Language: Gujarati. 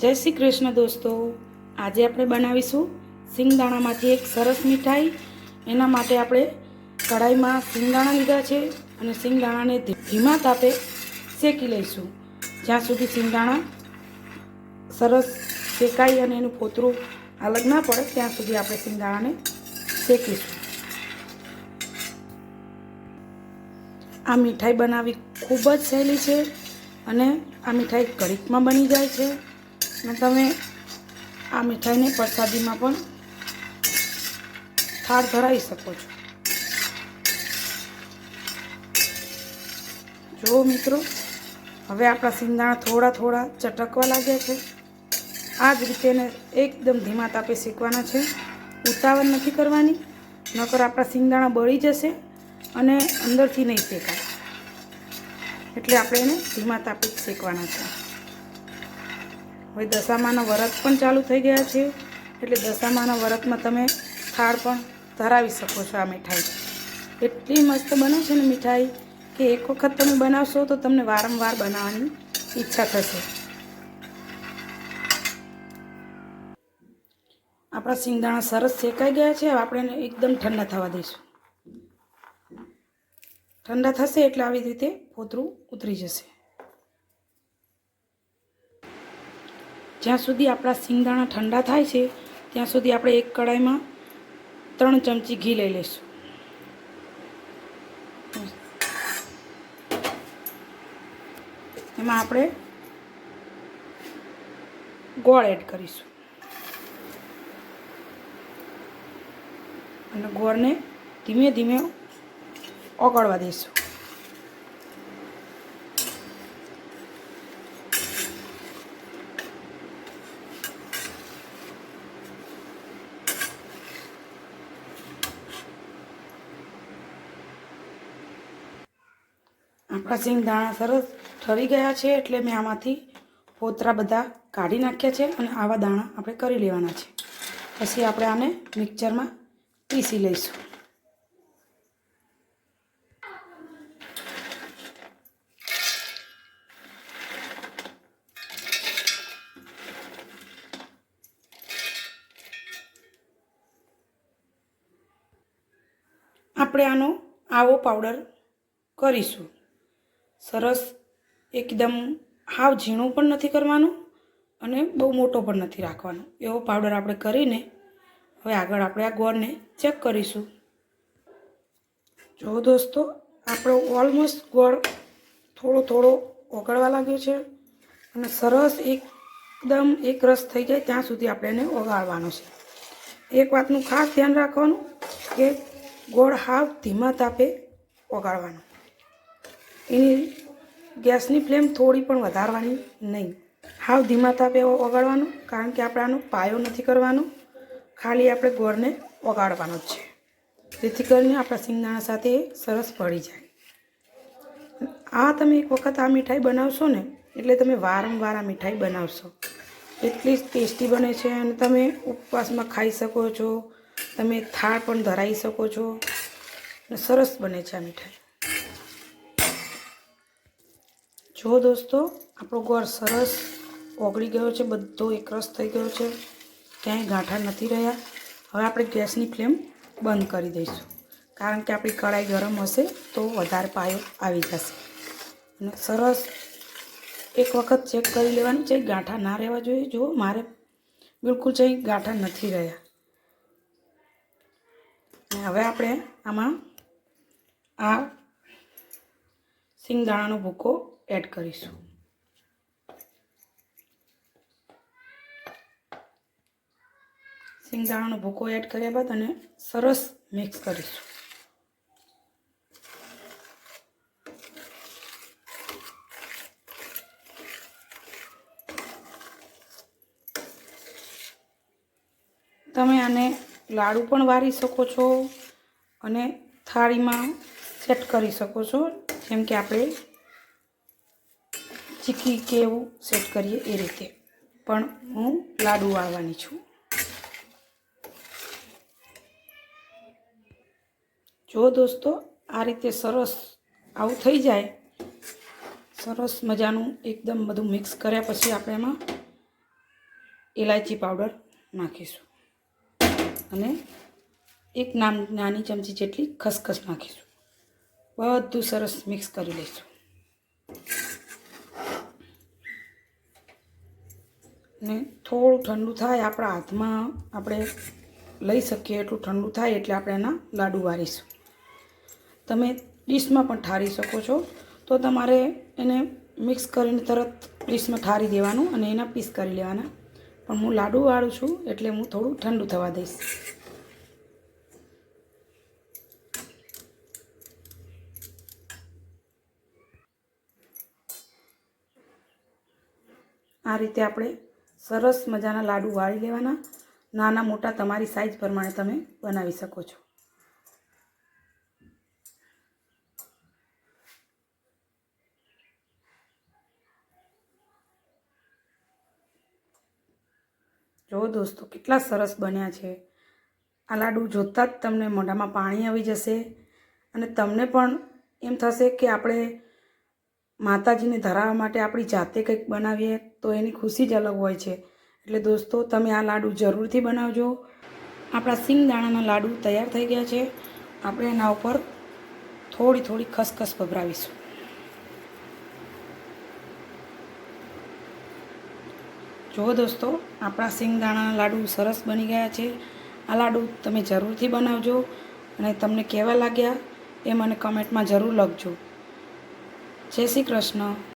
જય શ્રી કૃષ્ણ દોસ્તો. આજે આપણે બનાવીશું સિંગદાણામાંથી એક સરસ મીઠાઈ. એના માટે આપણે કઢાઈમાં સિંગદાણા લીધા છે અને સિંગદાણાને ધીમા તાપે શેકી લઈશું. જ્યાં સુધી સિંગદાણા સરસ શેકાઈ અને એનું પોતરું અલગ ના પડે, ત્યાં સુધી આપણે સિંગદાણાને શેકીશું. આ મીઠાઈ બનાવવી ખૂબ જ સહેલી છે અને આ મીઠાઈ કડીકમાં બની જાય છે. અને તમે આ મીઠાઈને પ્રસાદીમાં પણ થાળ ધરાવી શકો છો. જુઓ મિત્રો, હવે આપણા સિંગદાણા થોડા થોડા ચટકવા લાગ્યા છે. આ જ રીતે એને એકદમ ધીમા તાપે શેકવાના છે. ઉતાવળ નથી કરવાની, નકર આપણા સિંગદાણા બળી જશે અને અંદરથી નહીં શેકાય. એટલે આપણે એને ધીમા તાપે શેકવાના છે. હવે દશામાના વ્રત પણ ચાલુ થઈ ગયા છે. એટલે દશામાના વ્રતમાં તમે થાળ પણ ધરાવી શકો છો આ મીઠાઈ. એટલી મસ્ત બને છે ને મીઠાઈ કે એક વખત તમે બનાવશો તો તમને વારંવાર બનાવવાની ઈચ્છા થશે. આપણા સિંગદાણા સરસ શેકાઈ ગયા છે. આપણે એકદમ ઠંડા થવા દઈશું. ઠંડા થશે એટલે આવી રીતે પોતરું ઉતરી જશે. જ્યાં સુધી આપણા સિંગદાણા ઠંડા થાય છે, ત્યાં સુધી આપણે એક કડાઈમાં ત્રણ ચમચી ઘી લઈ લઈશું. એમાં આપણે ગોળ એડ કરીશું. અને ગોળને ધીમે ધીમે ઓગળવા દઈશું. આપણા સિંગ દાણા સરસ ઠરી ગયા છે એટલે મેં આમાંથી પોતરા બધા કાઢી નાખ્યા છે અને આવા દાણા આપણે કરી લેવાના છે. પછી આપણે આને મિક્સરમાં પીસી લઈશું. આપણે આનો આવો પાવડર કરીશું. સરસ એકદમ હાવ ઝીણું પણ નથી કરવાનું અને બહુ મોટો પણ નથી રાખવાનો. એવો પાવડર આપણે કરીને હવે આગળ આપણે આ ગોળને ચેક કરીશું. જો દોસ્તો, આપણો ઓલમોસ્ટ ગોળ થોડો થોડો ઓગળવા લાગ્યો છે અને સરસ એકદમ એક રસ થઈ જાય ત્યાં સુધી આપણે એને ઓગાળવાનો છે. એક વાતનું ખાસ ધ્યાન રાખવાનું કે ગોળ હાવ ધીમા તાપે ઓગાળવાનો. એની ગેસની ફ્લેમ થોડી પણ વધારવાની નહીં. હાવ ધીમા તાપે ઓગાળવાનું, કારણ કે આપણે આનો પાયો નથી કરવાનો. ખાલી આપણે ગોળને ઓગાળવાનો જ છે. જેથી કરીને આપણા સિંગદાણા સાથે સરસ ભળી જાય. આ તમે એક વખત આ મીઠાઈ બનાવશો ને, એટલે તમે વારંવાર આ મીઠાઈ બનાવશો. એટલી જ ટેસ્ટી બને છે અને તમે ઉપવાસમાં ખાઈ શકો છો, તમે થાળ પણ ધરાવી શકો છો. સરસ બને છે આ મીઠાઈ. જો દોસ્તો, આપણો ગોળ સરસ ઓગળી ગયો છે, બધો એકરસ થઈ ગયો છે. ક્યાંય ગાંઠા નથી રહ્યા. હવે આપણે ગેસની ફ્લેમ બંધ કરી દઈશું. કારણ કે આપણી કઢાઈ ગરમ હશે તો વધારે પાયો આવી જશે. અને સરસ એક વખત ચેક કરી લેવાનું છે, ગાંઠા ના રહેવા જોઈએ. જો મારે બિલકુલ છે, ગાંઠા નથી રહ્યા. હવે આપણે આમાં આ સિંગદાણાનો ભૂકો એડ કરીશું. સિંગદાણાનો ભૂકો એડ કર્યા બાદ અને સરસ મિક્સ કરીશું. તમે આને લાડુ પણ વારી શકો છો અને થાળીમાં સેટ કરી શકો છો. જેમ કે આપણે ચીકી કે એવું સેટ કરીએ એ રીતે. પણ હું લાડુ વાળવાની છું. જો દોસ્તો, આ રીતે સરસ આવું થઈ જાય, સરસ મજાનું એકદમ બધું મિક્સ કર્યા પછી આપણે એમાં ઇલાયચી પાવડર નાખીશું. અને એક નામ નાની ચમચી જેટલી ખસખસ નાખીશું. બધું સરસ મિક્સ કરી લઈશું. ને થોડું ઠંડુ થાય આપણા હાથમાં, આપણે લઈ શકીએ એટલું ઠંડુ થાય એટલે આપણે એના લાડુ વારીશું. તમે ડીશમાં પણ ઠારી શકો છો. તો તમારે એને મિક્સ કરીને તરત ડીશમાં ઠારી દેવાનું અને એના પીસ કરી લેવાના. પણ હું લાડુ વાળું છું એટલે હું થોડું ઠંડુ થવા દઈશ. આ રીતે આપણે સરસ મજાના લાડુ વાળી લેવાના. નાના મોટા તમારી સાઈઝ પ્રમાણે તમે બનાવી શકો છો. જો દોસ્તો, કેટલા સરસ બન્યા છે. આ લાડુ જોતાં જ તમને મોઢામાં પાણી આવી જશે અને તમને પણ એમ થશે કે આપણે માતાજીને ધરાવવા માટે આપણી જાતે કંઈક બનાવીએ તો એની ખુશી જ અલગ હોય છે. એટલે દોસ્તો, તમે આ લાડુ જરૂરથી બનાવજો. આપણા સિંગદાણાના લાડુ તૈયાર થઈ ગયા છે. આપણે એના ઉપર થોડી થોડી ખસખસ ભભરાવીશું. જુઓ દોસ્તો, આપણા સિંગદાણાના લાડુ સરસ બની ગયા છે. આ લાડુ તમે જરૂરથી બનાવજો અને તમને કેવા લાગ્યા એ મને કમેન્ટમાં જરૂર લખજો. જય શ્રી કૃષ્ણ.